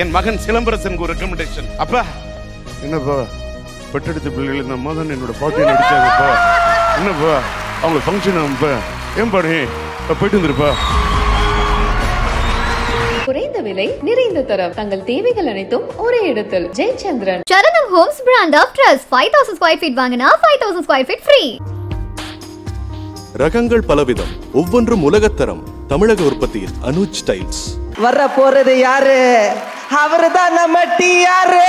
என் மகன் சிலம்பரசனுக்கு ஒரு ரெக்கமெண்டேஷன் அப்பா. என்னப்பா? பெற்றெடுத்த பிள்ளைகள் இந்த அம்மா தான் என்னோட பாட்டியை நடிச்சாங்கப்பா என்னப்பா? அவங்க ஃபங்க்ஷன் ஆகும்ப்பா ஏன் பாடு? போயிட்டு வந்துருப்பா. குறைந்த விலை நிறைந்த தரம். தங்கள் தேவைகள் அனைத்தும் ஒரே இடத்தில். Jayachandran. Saranam homes brand of trust five thousand square feet வாங்கினா five thousand square feet free ரகங்கள் பலவிதம். ஒவ்வொன்றும் உலகத்தரம். தமிழக உற்பத்தியில் அனுஜ் ஸ்டைல்ஸ் வர போறது யாரு? அவருதான் நம்ம டிஆரு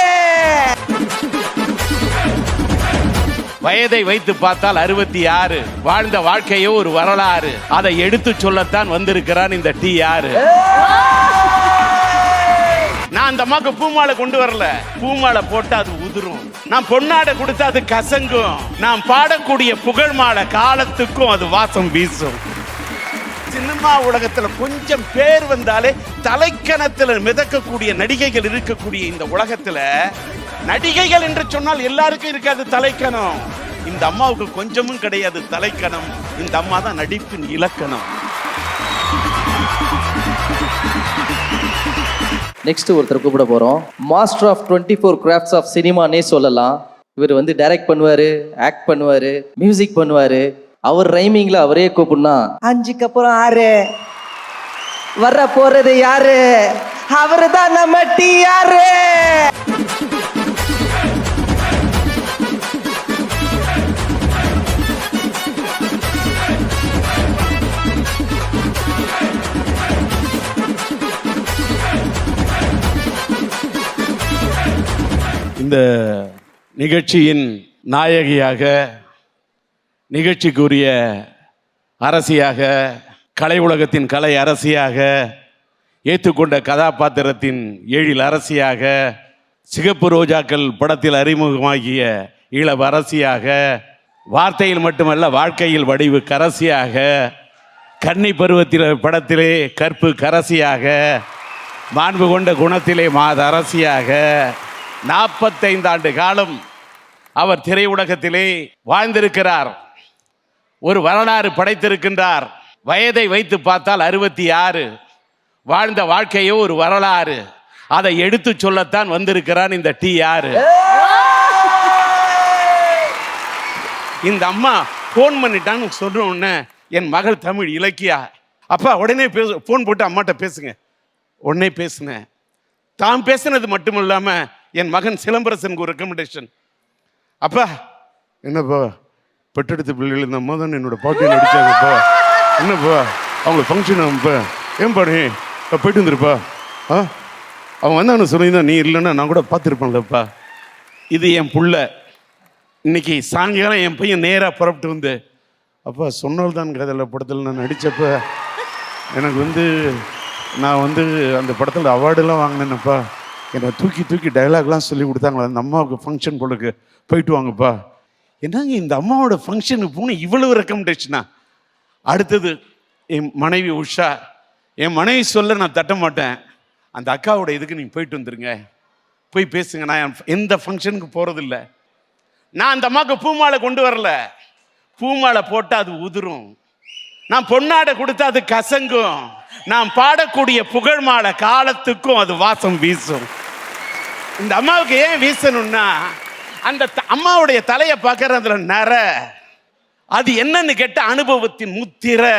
வயதை வைத்து பார்த்தால் அறுபத்தி ஆறு. வாழ்ந்த வாழ்க்கையோ ஒரு வரலாறு. அதை எடுத்து சொல்லத்தான் வந்திருக்கிறான் இந்த டி ஆறு நான் அந்த அம்மாக்கு பூமாலை கொண்டு வரல. பூமாலை போட்டா அது உதிரும். நான் பொன்னாடை கொடுத்தா அது கசங்கும். நான் பாடக்கூடிய புகழ் மாலை காலத்துக்கும் அது வாசம் வீசும். சினிமா உலகத்தில் கொஞ்சம் பேர் வந்தாலே தலைக்கணத்தில் மிதக்கக்கூடிய நடிகைகள் இருக்கக்கூடிய இந்த உலகத்தில் நடிகைகள் என்று சொன்னால் எல்லாருக்கும் இருக்காது தலைக்கணம். இந்த அம்மாவுக்கு கொஞ்சமும் கிடையாது தலைக்கணம். இந்த அம்மா தான் நடிப்பின் இலக்கணம். நெக்ஸ்ட் ஒருத்தர் கூப்பிட போறோம். Master of twenty four crafts of சினிமானே சொல்லலாம். இவர் வந்து டைரக்ட் பண்ணுவாரு ஆக்ட் பண்ணுவாரு மியூசிக் பண்ணுவாரு. அவர் ரைமிங்ல அவரே கூப்பிடனா அஞ்சுக்கு அப்புறம் ஆறு. வர போறது யாரு? அவருதான் நம்ம டிஆரு இந்த நிகழ்ச்சியின் நாயகியாக நிகழ்ச்சிக்குரிய அரசியாக கலை உலகத்தின் கலை அரசியாக ஏற்றுக்கொண்ட கதாபாத்திரத்தின் ஏழில் அரசியாக சிகப்பு ரோஜாக்கள் படத்தில் அறிமுகமாகிய இளவ அரசியாக வார்த்தையில் மட்டுமல்ல வாழ்க்கையில் வடிவு கரசியாக கன்னி பருவத்தில் படத்திலே கற்பு கரசியாக மாண்பு கொண்ட குணத்திலே மாத அரசியாக நாற்பத்தைந்து ஆண்டு காலம் அவர் திரையுலகத்திலே வாழ்ந்திருக்கிறார். ஒரு வரலாறு படைத்திருக்கின்றார். வயதை வைத்து பார்த்தால் அறுபத்தி ஆறு வாழ்ந்த வாழ்க்கையோ ஒரு வரலாறு. அதை எடுத்து சொல்லத்தான் வந்திருக்கிறான் இந்த டி ஆறு. இந்த அம்மா ஃபோன் பண்ணிட்டான்னு சொல்ற உடனே என் மகள் தமிழ் இலக்கியா. அப்பா உடனே பேசு ஃபோன் போட்டு அம்மாட்ட பேசுங்க. உடனே பேசுனேன் தான் பேசுனது மட்டும் இல்லாம என் மகன் சிலம்பரசனுக்கு ஒரு ரெக்கமெண்டேஷன் அப்பா என்னப்பா? பெற்றெடுத்த பிள்ளைகள் இந்த அம்மா தான் என்னோட பாட்டியை நடிச்சாங்கப்பா என்னப்பா அவங்க ஃபங்க்ஷன் ஆகும்ப்பா ஏன் பாடு? போயிட்டு வந்துருப்பா ஆ? அவன் வந்தான்னு சொல்லியிருந்தான் நீ இல்லைன்னா நான் கூட பார்த்துருப்பேன்லப்பா இது என் புள்ள. இன்னைக்கு சாயங்காலம் என் பையன் நேராக புறப்பட்டு வந்து அப்பா சொன்னால் தான் கதையில் படத்தில் நான் நடித்தப்ப எனக்கு வந்து நான் வந்து அந்த படத்தில் அவார்டெல்லாம் வாங்கினேனப்பா என்னை தூக்கி தூக்கி டைலாக்லாம் சொல்லி கொடுத்தாங்களா? அந்த அம்மாவுக்கு ஃபங்க்ஷன் பொழுது போயிட்டு வாங்கப்பா என்னங்க இந்த அம்மாவோட ஃபங்க்ஷனுக்கு போகணும் இவ்வளவு ரெக்கமெண்டேஷனா அடுத்தது என் மனைவி உஷா. என் மனைவி சொல்ல நான் தட்ட மாட்டேன். அந்த அக்காவோட இதுக்கு நீங்கள் போயிட்டு வந்துருங்க. போய் பேசுங்க. நான் என் எந்த ஃபங்க்ஷனுக்கு போகிறதில்ல நான் அந்த அம்மாவுக்கு பூமாலை கொண்டு வரல. பூமாலை போட்டால் அது உதிரும். நான் பொன்னாடை கொடுத்தா அது கசங்கும். நான் பாடக்கூடிய புகழ் மாலை காலத்துக்கும் அது வாசம் வீசும். இந்த அம்மாவுக்கு ஏன் வீசணும்னா அந்த த- அம்மாவுடைய தலையை பார்க்கற அதுல நர. அது என்னன்னு கேட்ட அனுபவத்தின் முத்திரை.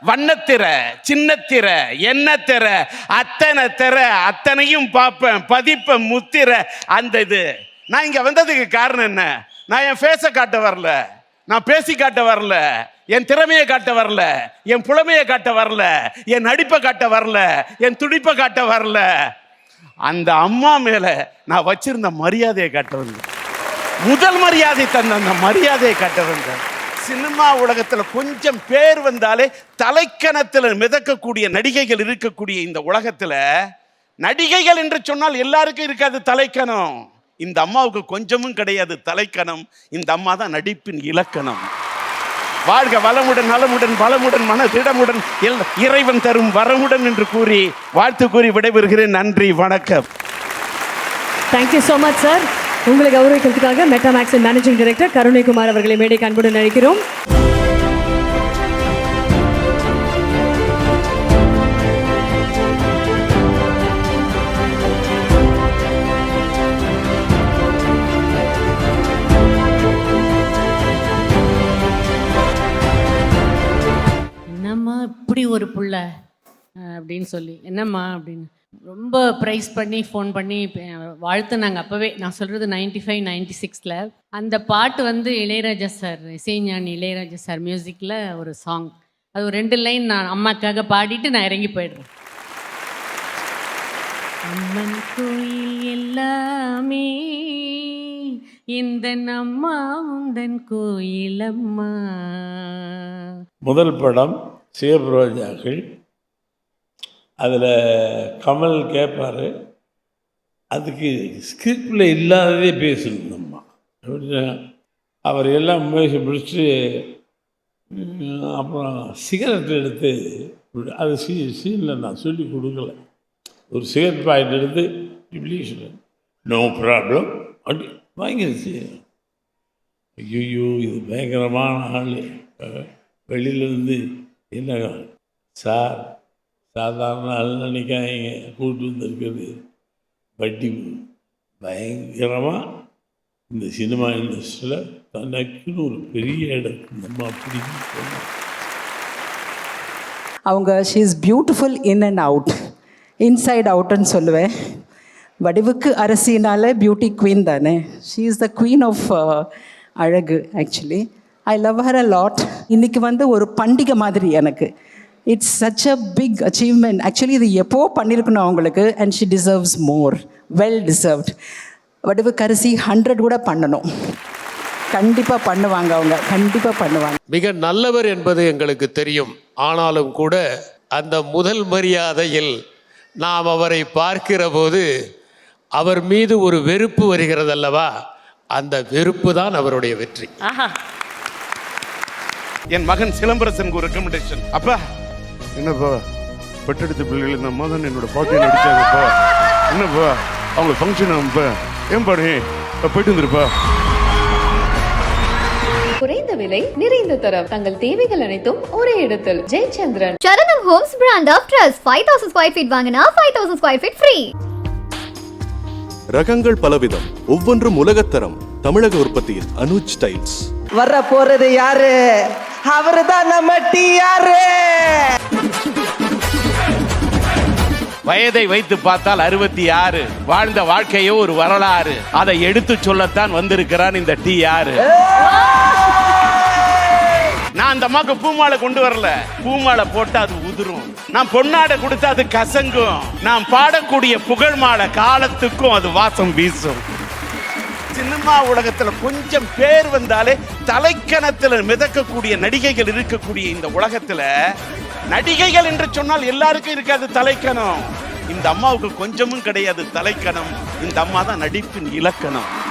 வண்ணத்திரை சின்னத்திரை எண்ணத்திரை அத்தனை திற அத்தனையும் பார்ப்பேன். பதிப்பேன் முத்திர அந்த இது. நான் இங்க வந்ததுக்கு காரணம் என்ன? நான் என் ஃபேஸை காட்ட வரல. நான் பேசி காட்ட வரல. என் திறமையை காட்ட வரல. என் புலமையை காட்ட வரல. என் நடிப்பை காட்ட வரல. என் துடிப்பை காட்ட வரல. அந்த அம்மா மேல நான் வச்சிருந்த மரியாதையை காட்ட வந்தேன் முதல் மரியாதை தந்த அந்த மரியாதையை காட்ட வந்தேன் சினிமா உலகத்தில் கொஞ்சம் பேர் வந்தாலே தலைக்கணத்தில் மிதக்கக்கூடிய நடிகைகள் இருக்கக்கூடிய இந்த உலகத்தில் நடிகைகள் என்று சொன்னால் எல்லாருக்கும் இருக்காது தலைக்கணம். இந்த அம்மாவுக்கு கொஞ்சமும் கிடையாது தலைக்கணம். இந்த அம்மா தான் நடிப்பின் இலக்கணம். வாழ்க வளமுடன் நலமுடன் பலமுடன் மனதிடமுடன் எல் இறைவன் தரும் வரமுடன் என்று கூறி வாழ்த்து கூறி விடைபெறுகிறேன். நன்றி வணக்கம். தேங்க்யூ ஸோ மச் சார் உங்களை கௌரவிக்கிறதுக்காக மெட்டாமேக்ஸின் மேனேஜிங் டைரக்டர் கருணைக்குமார் அவர்களை மேடை அன்புடன் அழைக்கிறோம். அப்படின்னு சொல்லி. என்னம்மா அப்படின்னு. ரொம்ப ப்ரைஸ் பண்ணி ஃபோன் பண்ணி வாழ்த்துனாங்க. அப்போவே நான் சொல்கிறது நைன்டி ஃபைவ் நைன்டி சிக்ஸில் அந்த பாட்டு வந்து இளையராஜா சார் இசைஞானி இளையராஜா சார் மியூசிக்கில் ஒரு சாங் அது ஒரு ரெண்டு லைன் நான் அம்மாக்காக பாடிட்டு நான் இறங்கி போயிடுறேன். அம்மன் கோயில் எல்லாமே இந்த அம்மா உந்தன் கோயில் அம்மா முதல் படம் சிவப்பு அதில் கமல் கேட்பார் அதுக்கு ஸ்கிரிப்டில் இல்லாததே பேசணும் நம்ம. எப்படின்னா, அவர் எல்லாம் முயற்சி பிடிச்சி அப்புறம் சிகரெட் எடுத்து இப்படி- அது சீ சீனில் நான் சொல்லி கொடுக்கல. ஒரு சிகரெட் பாயிண்ட் எடுத்து இப்படி நோ ப்ராப்ளம் அப்படி வாங்கிருச்சு ஐயோ இது பயங்கரமான ஆள். வெளியிலேருந்து என்ன? சார் சாதாரண ஆள் நினைக்காதீங்க. கூட்டு வந்திருக்குது வட்டி பயங்கரமாக இந்த சினிமா இண்டஸ்ட்ரியில் தனக்குன்னு ஒரு பெரிய இடம் நம்ம அப்படின்னு சொன்னோம் அவங்க she is beautiful in and out inside அவுட்னு சொல்லுவேன். வடிவுக்கு அரசினால பியூட்டி குவீன் தானே. She is the queen of அழகு actually I love her a lot இன்னைக்கு வந்து ஒரு பண்டிகை மாதிரி எனக்கு. It's such a big achievement actually இது எப்போ பண்ணியிருக்கணும் அவங்களுக்கு? And she deserves more well deserved வடிவுக்கு அரிசி ஹண்ட்ரட் கூட பண்ணணும். கண்டிப்பாக பண்ணுவாங்க அவங்க. கண்டிப்பாக பண்ணுவாங்க. மிக நல்லவர் என்பது எங்களுக்கு தெரியும். ஆனாலும் கூட அந்த முதல் மரியாதையில் நாம் அவரை பார்க்கிற போது அவர் மீது ஒரு வெறுப்பு வருகிறதல்லவா? அந்த வெறுப்பு தான் அவருடைய வெற்றி. ஆஹா. என் மகன் சிலம்பரசனுக்கு ஒரு ரெக்கமெண்டேஷன் அப்பா. என்னப்பா பெற்றெடுத்த பிள்ளைகள் இந்த அம்மா தான் என்னோட பாட்டியை நடிச்சாங்கப்பா என்னப்பா அவங்க ஃபங்க்ஷன் ஆகும்ப்பா ஏன் பாடு? போயிட்டு வந்துருப்பா குறைந்த விலை நிறைந்த தரம். தங்கள் தேவைகள் அனைத்தும் ஒரே இடத்தில். Jayachandran. Saranam homes brand of trust five thousand square feet வாங்கினா five thousand square feet free ரகங்கள் பலவிதம். ஒவ்வொன்றும் உலகத்தரம். தமிழக உற்பத்தியில் அனுஜ் ஸ்டைல்ஸ் வர போறது யாரு? அவரு தான் நம்ம டிஆரு வயதை வைத்து பார்த்தால் அறுபத்தி ஆறு வாழ்ந்த வாழ்க்கையோ ஒரு வரலாறு. அதை எடுத்து சொல்லத்தான் வந்திருக்கிறான் இந்த டி ஆறு. நான் அந்த அம்மாக்கு பூமாலை கொண்டு வரல. பூமாலை போட்டு அது உதிரும். நான் பொன்னாடை கொடுத்தா அது கசங்கும். நான் பாடக்கூடிய புகழ் மாலை காலத்துக்கும் அது வாசம் வீசும். சினிமா உலகத்துல கொஞ்சம் பேர் வந்தாலே தலைக்கணத்துல மிதக்கக்கூடிய நடிகைகள் இருக்கக்கூடிய இந்த உலகத்துல நடிகைகள் என்று சொன்னால் எல்லாருக்கும் இருக்காது தலைக்கணம். இந்த அம்மாவுக்கு கொஞ்சமும் கிடையாது தலைக்கணம். இந்த அம்மா தான் நடிப்பின் இலக்கணம்.